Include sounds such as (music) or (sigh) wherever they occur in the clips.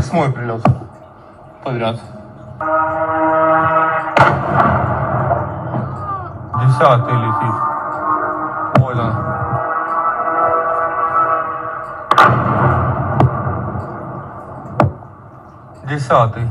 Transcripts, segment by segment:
Восьмой прилет подряд. Десятый летит. Вот он. Десятый.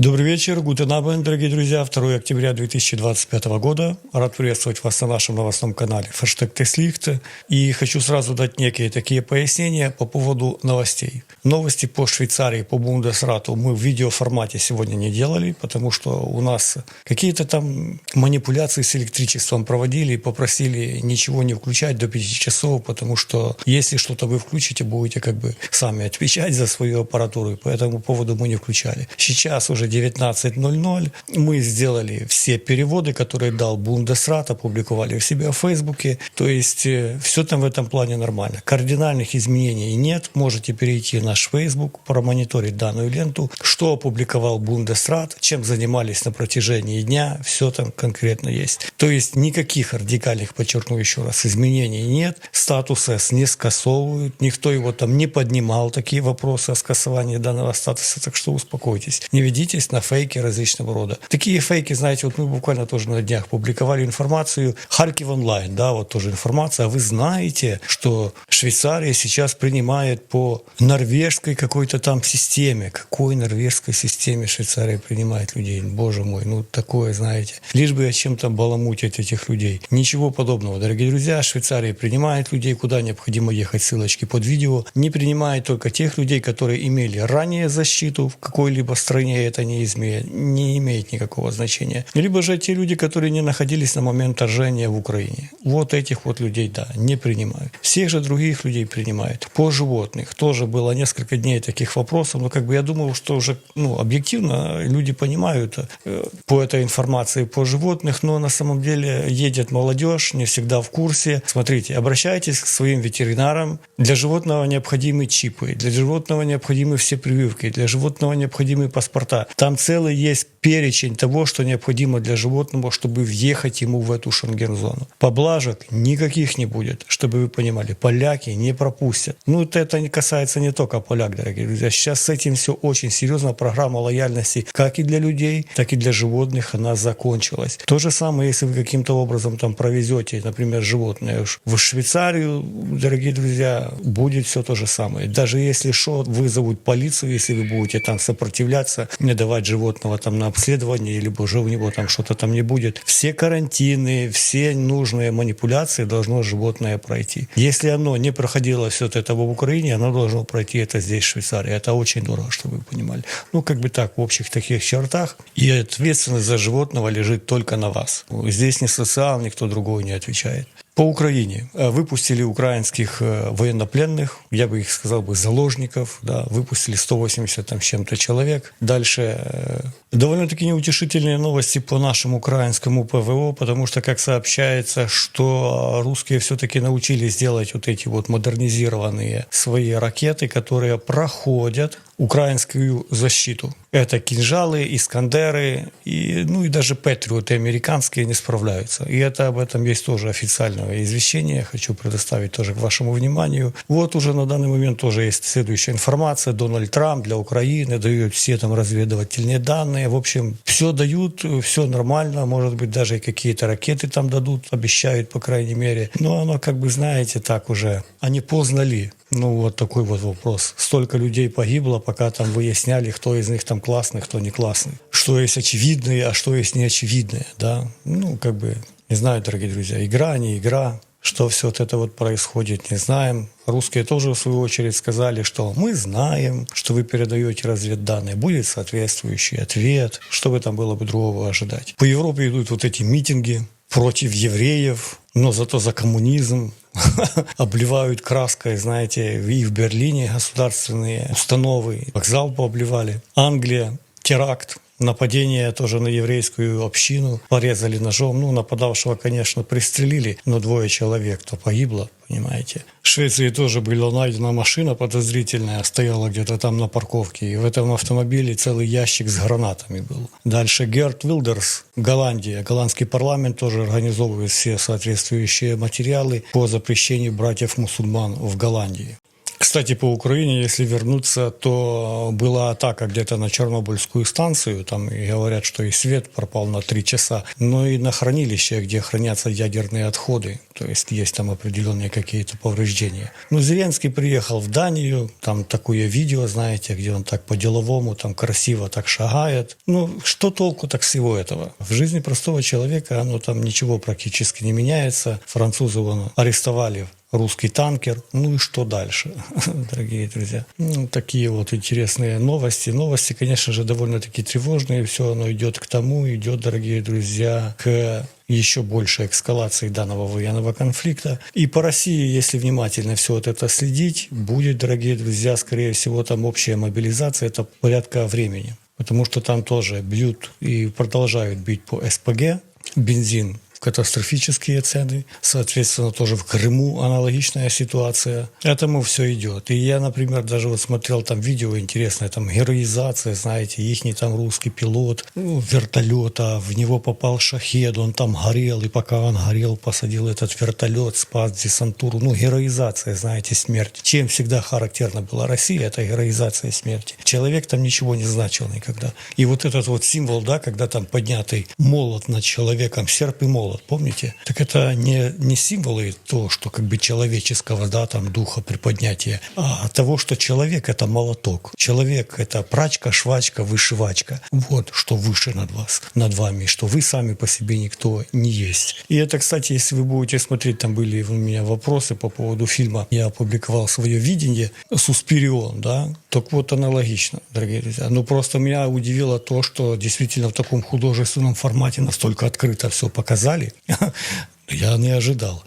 Добрый вечер, Гутен Абен, дорогие друзья. 2 октября 2025 года. Рад приветствовать вас на нашем новостном канале Фэштег Теслихте. И хочу сразу дать некие такие пояснения по поводу новостей. Новости по Швейцарии, по Бундесрату мы в видеоформате сегодня не делали, потому что у нас какие-то там манипуляции с электричеством проводили и попросили ничего не включать до 5 часов, потому что если что-то вы включите, будете как бы сами отвечать за свою аппаратуру, и по этому поводу мы не включали. Сейчас уже 19.00 мы сделали все переводы, которые дал Бундесрат, опубликовали в себя в Фейсбуке, то есть э, все там в этом плане нормально. Кардинальных изменений нет, можете перейти на наш Facebook, промониторить данную ленту, что опубликовал Бундесрат, чем занимались на протяжении дня, все там конкретно есть. То есть никаких радикальных, подчеркну еще раз, изменений нет, статус С не скасовывают, никто его там не поднимал, такие вопросы о скасовании данного статуса, так что успокойтесь. Не ведитесь на фейки различного рода. Такие фейки, знаете, вот мы буквально тоже на днях публиковали информацию, Харьков онлайн, да, вот тоже информация, а вы знаете, что Швейцария сейчас принимает по норвежской какой-то там системе. Какой норвежской системе Швейцария принимает людей? Боже мой, ну такое, знаете. Лишь бы о чем-то баламутить этих людей. Ничего подобного. Дорогие друзья, Швейцария принимает людей, куда необходимо ехать, ссылочки под видео. Не принимает только тех людей, которые имели ранее защиту в какой-либо стране, это не, изме... не имеет никакого значения. Либо же те люди, которые не находились на момент вторжения в Украине. Вот этих вот людей, да, не принимают. Всех же других людей принимают. По животных тоже было несколько дней таких вопросов, но как бы я думал, что уже ну, объективно люди понимают э, по этой информации по животных, но на самом деле едет молодежь, не всегда в курсе. Смотрите, обращайтесь к своим ветеринарам. Для животного необходимы чипы, для животного необходимы все прививки, для животного необходимы паспорта. Там целый есть перечень того, что необходимо для животного, чтобы въехать ему в эту шенген-зону. Поблажек никаких не будет, чтобы вы понимали. Поляки не пропустят. Ну, это не касается не только поляк, дорогие друзья. Сейчас с этим все очень серьезно. Программа лояльности как и для людей, так и для животных она закончилась. То же самое, если вы каким-то образом там провезете, например, животное в Швейцарию, дорогие друзья, будет все то же самое. Даже если что, вызовут полицию, если вы будете там сопротивляться, не давать животного там на обследование, либо уже у него там что-то там не будет. Все карантины, все нужные манипуляции должно животное пройти. Если оно не проходило все это в Украине, оно должно пройти это здесь, в Швейцарии. Это очень дорого, чтобы вы понимали. Ну, как бы так, в общих таких чертах. И ответственность за животного лежит только на вас. Здесь ни социал, никто другой не отвечает. По Украине э, выпустили украинских э, военнопленных, я бы их сказал бы заложников, да, выпустили 180 там чем-то человек. Дальше э, довольно-таки неутешительные новости по нашему украинскому ПВО, потому что, как сообщается, что русские все-таки научились делать вот эти вот модернизированные свои ракеты, которые проходят украинскую защиту. Это кинжалы, искандеры, и, ну и даже патриоты американские не справляются. И это об этом есть тоже официальное извещение, хочу предоставить тоже к вашему вниманию. Вот уже на данный момент тоже есть следующая информация. Дональд Трамп для Украины дает все там разведывательные данные. В общем, все дают, все нормально, может быть, даже какие-то ракеты там дадут, обещают, по крайней мере. Но оно, как бы, знаете, так уже, а не поздно ли? Ну, вот такой вот вопрос. Столько людей погибло, пока там выясняли, кто из них там классный, кто не классный. Что есть очевидное, а что есть неочевидное, да. Ну, как бы, не знаю, дорогие друзья, игра, не игра. Что все вот это вот происходит, не знаем. Русские тоже, в свою очередь, сказали, что мы знаем, что вы передаете разведданные, будет соответствующий ответ. Что бы там было бы другого ожидать? По Европе идут вот эти митинги против евреев, но зато за коммунизм, (laughs) обливают краской, знаете, и в Берлине государственные установы, вокзал пообливали. Англия, теракт, нападение тоже на еврейскую общину, порезали ножом. Ну, нападавшего, конечно, пристрелили, но двое человек, то погибло, понимаете. В Швеции тоже была найдена машина подозрительная, стояла где-то там на парковке, и в этом автомобиле целый ящик с гранатами был. Дальше Герт Вилдерс, Голландия. Голландский парламент тоже организовывает все соответствующие материалы по запрещению братьев-мусульман в Голландии. Кстати, по Украине, если вернуться, то была атака где-то на Чернобыльскую станцию, там и говорят, что и свет пропал на три часа, но и на хранилище, где хранятся ядерные отходы, то есть есть там определенные какие-то повреждения. Ну, Зеленский приехал в Данию, там такое видео, знаете, где он так по-деловому, там красиво так шагает. Ну, что толку так всего этого? В жизни простого человека, оно там ничего практически не меняется. Французы вон арестовали русский танкер. Ну и что дальше, (laughs) дорогие друзья? Ну, такие вот интересные новости. Новости, конечно же, довольно-таки тревожные. Все оно идет к тому, идет, дорогие друзья, к еще большей эскалации данного военного конфликта. И по России, если внимательно все вот это следить, будет, дорогие друзья, скорее всего, там общая мобилизация, это порядка времени. Потому что там тоже бьют и продолжают бить по СПГ, бензин катастрофические цены. Соответственно, тоже в Крыму аналогичная ситуация. Этому все идет. И я, например, даже вот смотрел там видео интересное, там героизация, знаете, ихний там русский пилот ну, вертолета, в него попал шахед, он там горел, и пока он горел, посадил этот вертолет, спас десантуру. Ну, героизация, знаете, смерть. Чем всегда характерна была Россия, это героизация смерти. Человек там ничего не значил никогда. И вот этот вот символ, да, когда там поднятый молот над человеком, серп и молот, помните? Так это не, не символы то, что как бы человеческого, да, там, духа приподнятия, а того, что человек – это молоток. Человек – это прачка, швачка, вышивачка. Вот что выше над вас, над вами, что вы сами по себе никто не есть. И это, кстати, если вы будете смотреть, там были у меня вопросы по поводу фильма, я опубликовал свое видение «Суспирион», да, так вот аналогично, дорогие друзья. Ну, просто меня удивило то, что действительно в таком художественном формате настолько открыто все показали, (laughs) я не ожидал.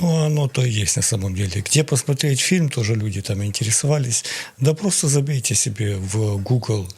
Ну, оно то и есть на самом деле. Где посмотреть фильм, тоже люди там интересовались. Да просто забейте себе в Google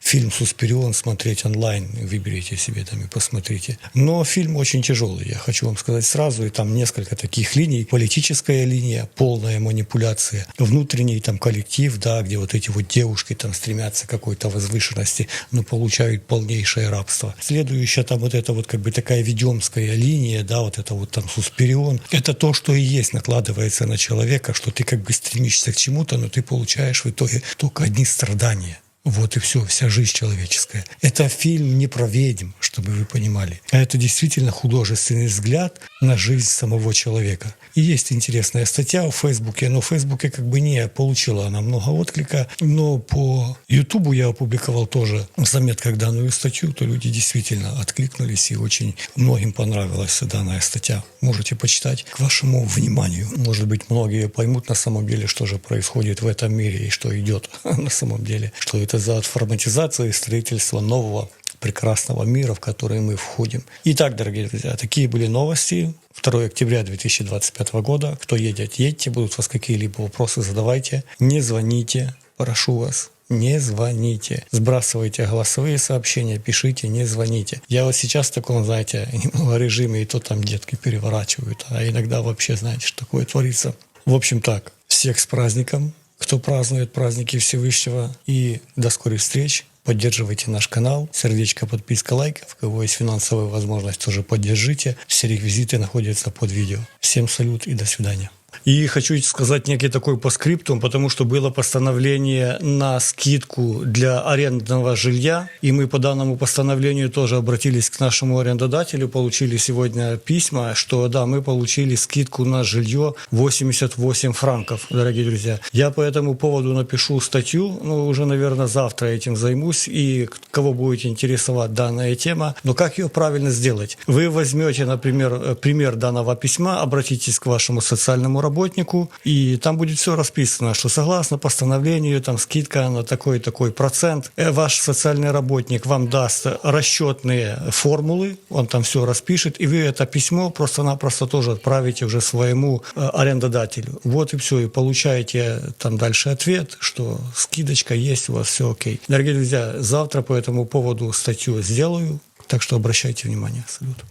фильм «Суспирион» смотреть онлайн, выберите себе там и посмотрите. Но фильм очень тяжелый, я хочу вам сказать сразу, и там несколько таких линий. Политическая линия, полная манипуляция, внутренний там коллектив, да, где вот эти вот девушки там стремятся к какой-то возвышенности, но получают полнейшее рабство. Следующая там вот эта вот как бы такая ведемская линия, да, вот это вот там «Суспирион», это то, что и есть накладывается на человека, что ты как бы стремишься к чему-то, но ты получаешь в итоге только одни страдания. Вот и все, вся жизнь человеческая. Это фильм не про ведьм, чтобы вы понимали. А это действительно художественный взгляд на жизнь самого человека. И есть интересная статья в Фейсбуке, но в Фейсбуке как бы не получила она много отклика. Но по Ютубу я опубликовал тоже в заметках данную статью, то люди действительно откликнулись и очень многим понравилась данная статья. Можете почитать к вашему вниманию. Может быть, многие поймут на самом деле, что же происходит в этом мире и что идет (laughs) на самом деле, что это за форматизацию и строительство нового прекрасного мира, в который мы входим. Итак, дорогие друзья, такие были новости. 2 октября 2025 года. Кто едет, едьте. Будут у вас какие-либо вопросы, задавайте. Не звоните, прошу вас. Не звоните. Сбрасывайте голосовые сообщения, пишите, не звоните. Я вот сейчас в таком, знаете, (laughs) режиме, и то там детки переворачивают, а иногда вообще, знаете, что такое творится. В общем так, всех с праздником кто празднует праздники Всевышнего. И до скорых встреч. Поддерживайте наш канал. Сердечко, подписка, лайк. У кого есть финансовая возможность, тоже поддержите. Все реквизиты находятся под видео. Всем салют и до свидания. И хочу сказать некий такой по скрипту, потому что было постановление на скидку для арендного жилья, и мы по данному постановлению тоже обратились к нашему арендодателю, получили сегодня письма, что да, мы получили скидку на жилье 88 франков, дорогие друзья. Я по этому поводу напишу статью, ну, уже, наверное, завтра этим займусь, и кого будет интересовать данная тема, но как ее правильно сделать? Вы возьмете, например, пример данного письма, обратитесь к вашему социальному работнику, и там будет все расписано, что согласно постановлению, там скидка на такой-такой процент. Э, ваш социальный работник вам даст расчетные формулы, он там все распишет, и вы это письмо просто-напросто тоже отправите уже своему э, арендодателю. Вот и все, и получаете там дальше ответ, что скидочка есть, у вас все окей. Дорогие друзья, завтра по этому поводу статью сделаю, так что обращайте внимание. Салют.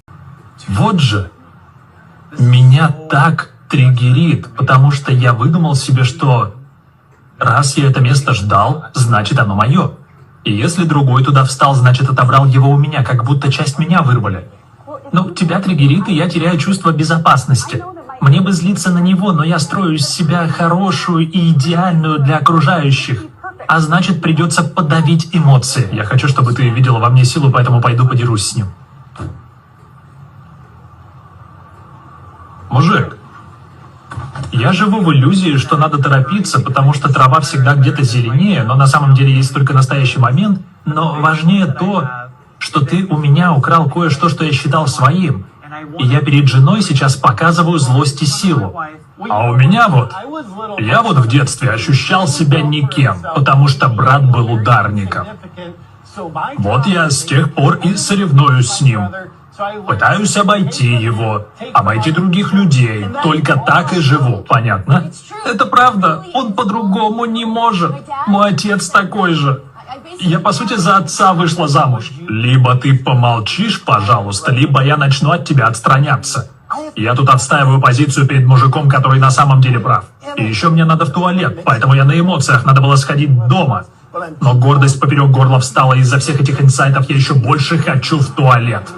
Вот же, меня так триггерит, потому что я выдумал себе, что раз я это место ждал, значит оно мое. И если другой туда встал, значит отобрал его у меня, как будто часть меня вырвали. Ну, тебя триггерит, и я теряю чувство безопасности. Мне бы злиться на него, но я строю из себя хорошую и идеальную для окружающих. А значит, придется подавить эмоции. Я хочу, чтобы ты видела во мне силу, поэтому пойду подерусь с ним. Мужик, я живу в иллюзии, что надо торопиться, потому что трава всегда где-то зеленее, но на самом деле есть только настоящий момент. Но важнее то, что ты у меня украл кое-что, что я считал своим. И я перед женой сейчас показываю злость и силу. А у меня вот... Я вот в детстве ощущал себя никем, потому что брат был ударником. Вот я с тех пор и соревнуюсь с ним. Пытаюсь обойти его, обойти других людей. Только так и живу, понятно? Это правда, он по-другому не может. Мой отец такой же. Я, по сути, за отца вышла замуж. Либо ты помолчишь, пожалуйста, либо я начну от тебя отстраняться. Я тут отстаиваю позицию перед мужиком, который на самом деле прав. И еще мне надо в туалет, поэтому я на эмоциях, надо было сходить дома. Но гордость поперек горла встала, из-за всех этих инсайтов я еще больше хочу в туалет.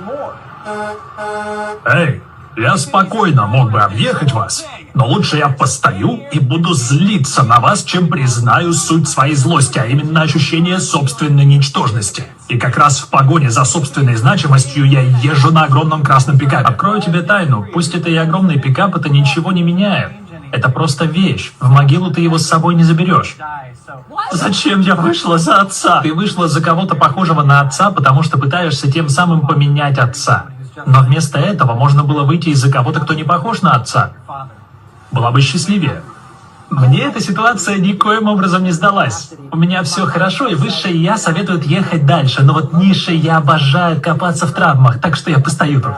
Эй, я спокойно мог бы объехать вас, но лучше я постою и буду злиться на вас, чем признаю суть своей злости, а именно ощущение собственной ничтожности. И как раз в погоне за собственной значимостью я езжу на огромном красном пикапе. Открою тебе тайну, пусть это и огромный пикап, это ничего не меняет. Это просто вещь. В могилу ты его с собой не заберешь. Зачем я вышла за отца? Ты вышла за кого-то похожего на отца, потому что пытаешься тем самым поменять отца. Но вместо этого можно было выйти из-за кого-то, кто не похож на отца. Была бы счастливее. Мне эта ситуация никоим образом не сдалась. У меня все хорошо, и высшее я советует ехать дальше, но вот низшее я обожаю копаться в травмах, так что я постою тут.